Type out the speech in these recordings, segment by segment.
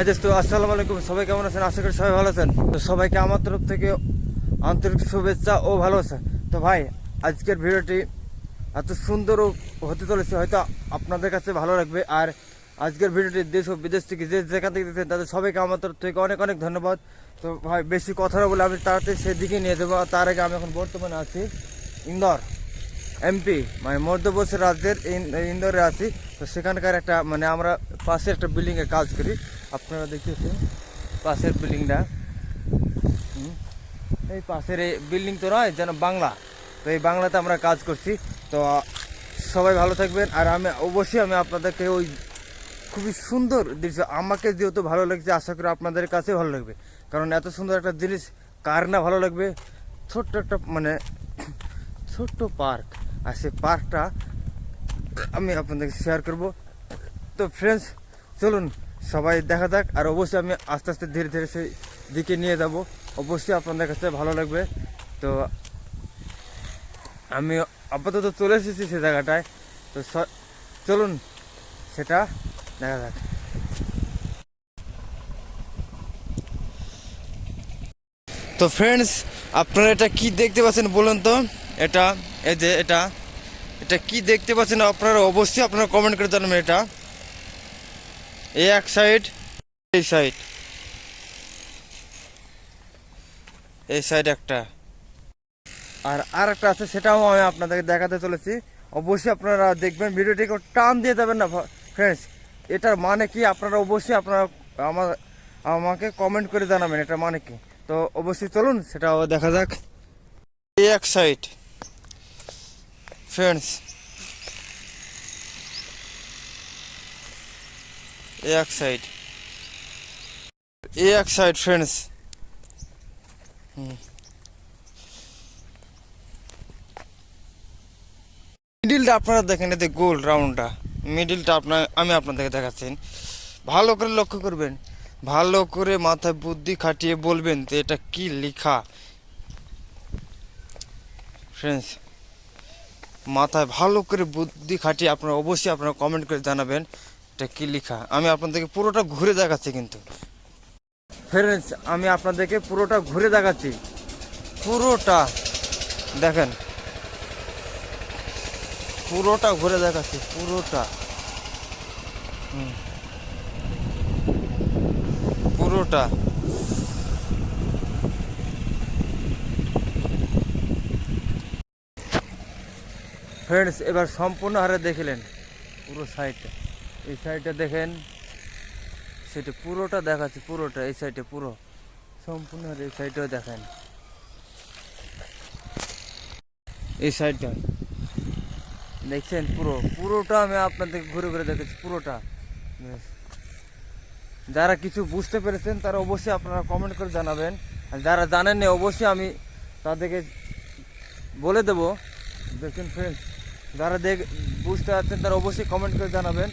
High দোস্ত, আসসালামু আলাইকুম। সবাই কেমন আছেন? আশা করি সবাই ভালো আছেন। তো সবাইকে আমার তরফ থেকে আন্তরিক শুভেচ্ছা ও ভালোবাসা। তো ভাই, আজকের ভিডিওটি এত সুন্দর হতে চলেছে, হয়তো আপনাদের কাছে ভালো লাগবে। আর আজকের ভিডিওটি দেশ ও বিদেশ থেকে যে যেখান থেকে দেখছেন, তাদের সবাইকে আমার তরফ থেকে অনেক অনেক ধন্যবাদ। তো ভাই, বেশি কথা বলে আমি তাড়াতাড়ি সেদিকে নিয়ে দেবো আর তার আগে আমি এখন বর্তমানে আছি ইন্দোর এমপি মানে মধ্যপ্রদেশ রাজ্যের ইন- ইন্দোরে আছি। তো সেখানকার একটা মানে আমরা পাশে একটা বিল্ডিংয়ে কাজ করি। আপনারা দেখতেছেন পাশের বিল্ডিংটা। এই পাশের এই বিল্ডিং তো নয়, যেন বাংলা। তো এই বাংলাতে আমরা কাজ করছি। তো সবাই ভালো থাকবেন। আর আমি অবশ্যই আমি আপনাদেরকে ওই খুবই সুন্দর দৃশ্য, আমাকে যেহেতু ভালো লাগছে, আশা করি আপনাদের কাছে ভালো লাগবে। কারণ এত সুন্দর একটা জিনিস, কার না ভালো লাগবে? ছোট্ট একটা মানে ছোট্ট পার্ক। আর সেই পার্কটা আমি আপনাদেরকে শেয়ার করব। তো ফ্রেন্ডস চলুন সবাই দেখা যাক। আর অবশ্যই আমি আস্তে আস্তে ধীরে ধীরে সেই দিকে নিয়ে যাব। অবশ্যই আপনাদের কাছে ভালো লাগবে। তো আমি আপাতত চলে এসেছি সে জায়গাটায়। তো চলুন সেটা দেখা যাক। তো ফ্রেন্ডস আপনারা এটা কি দেখতে পাচ্ছেন বলুন তো? এটা, এই যে এটা। এটা কি দেখতে পাচ্ছেন আপনারা? অবশ্যই আপনারা কমেন্ট করে জানাবেন এটা। এক সাইড, এই সাইড। এই সাইড একটা। আর আর একটা আছে, সেটাও আমি আপনাদেরকে দেখাতে চলেছি। অবশ্যই আপনারা দেখবেন, ভিডিওটি কেউ টান দিয়ে যাবেন না, ফ্রেন্ডস। এটার মানে কি? আপনারা অবশ্যই আপনারা আমার, আমাকে কমেন্ট করে জানাবেন এটা মানে কি? তো অবশ্যই চলুন, সেটাও দেখা যাক। এই এক সাইড। ফ্রেন্ডস এই এক সাইড এই এক সাইড ফ্রেন্ডস মিডিলটা আপনারা দেখেন এতে গোল রাউন্ডটা মিডিলটা আপনার আমি আপনাদেরকে দেখাচ্ছি। ভালো করে লক্ষ্য করবেন। ভালো করে মাথায় বুদ্ধি খাটিয়ে বলবেন যে এটা কি লেখা। ফ্রেন্ডস মাথায় ভালো করে বুদ্ধি খাটিয়ে আপনারা অবশ্যই আপনারা কমেন্ট করে জানাবেন। এটা কি লেখা? আমি আপনাদেরকে পুরোটা ঘুরে দেখাচ্ছি কিন্তু। ফ্রেন্ডস আমি আপনাদেরকে পুরোটা ঘুরে দেখাচ্ছি। পুরোটা, দেখেন। পুরোটা ঘুরে দেখাচ্ছি, পুরোটা। পুরোটা। ফ্রেন্ডস এবার সম্পূর্ণ হারে দেখলেন পুরো সাইডটা এই সাইডটা দেখেন। সেটা পুরোটা দেখাচ্ছে, পুরোটা, এই সাইডে পুরো। সম্পূর্ণ এই সাইডটাও দেখেন। এই সাইডটা। দেখছেন পুরো, পুরোটা আমি আপনাদের ঘুরে ঘুরে দেখেছি পুরোটা। যারা কিছু বুঝতে পেরেছেন, তারা অবশ্যই আপনারা কমেন্ট করে জানাবেন। আর যারা জানেননি অবশ্যই আমি তাদেরকে বলে দেবো। দেখুন ফ্রেন্ডস যারা দেখ বুঝতে পারছেন, তারা অবশ্যই কমেন্ট করে জানাবেন।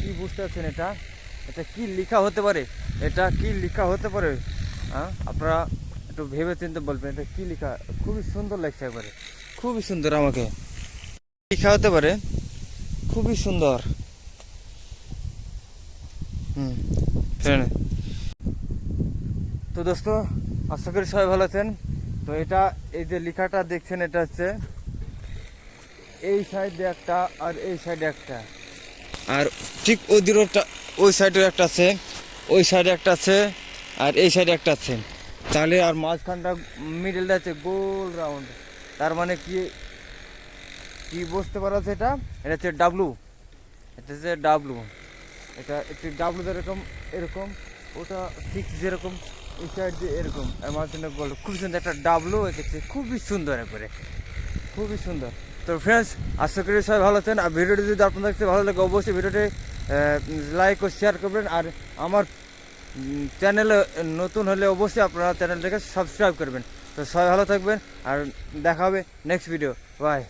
কি বুঝতে পারছেন এটা? এটা কি লেখা হতে পারে? এটা কি লেখা হতে পারে? হ্যাঁ আপনারা একটু ভেবে চিন্তে বলবেন, এটা কি লেখা? খুবই সুন্দর লাগছে একবারে। খুবই সুন্দর আমাকে। লেখা হতে পারে? খুবই সুন্দর। হুম তো দোস্ত, আশা করি সবাই ভালো আছেন। তো এটা, এই যে লেখাটা দেখছেন, এটা হচ্ছে এই সাইডে একটা আর এই সাইডে একটা। আর ঠিক ওই দূরটা ওই সাইডে একটা আছে, ওই সাইডে একটা আছে, আর এই সাইডে একটা আছে। তাহলে আর মাঝখানটা মিডলটা আছে গোল রাউন্ড তার মানে কি কি বুঝতে পারা এটা? এটা হচ্ছে ডাব্লু এটা হচ্ছে ডাব্লু এটা একটি ডাব্লু যেরকম, এরকম, ওটা ঠিক যেরকম, এই সাইড দিয়ে এরকম। আর মাঝখানে গোল খুব সুন্দর একটা ডাব্লু এঁকেছে, খুবই সুন্দর একবারে। খুবই সুন্দর। তো ফ্রেন্ডস আশা করি সবাই ভালো আছেন। আর ভিডিওটি যদি আপনার দেখতে ভালো লাগে, অবশ্যই ভিডিওটি লাইক ও শেয়ার করবেন। আর আমার চ্যানেলে নতুন হলে অবশ্যই আপনারা চ্যানেলটাকে সাবস্ক্রাইব করবেন। তো সবাই ভালো থাকবেন, আর দেখা হবে নেক্সট ভিডিও বাই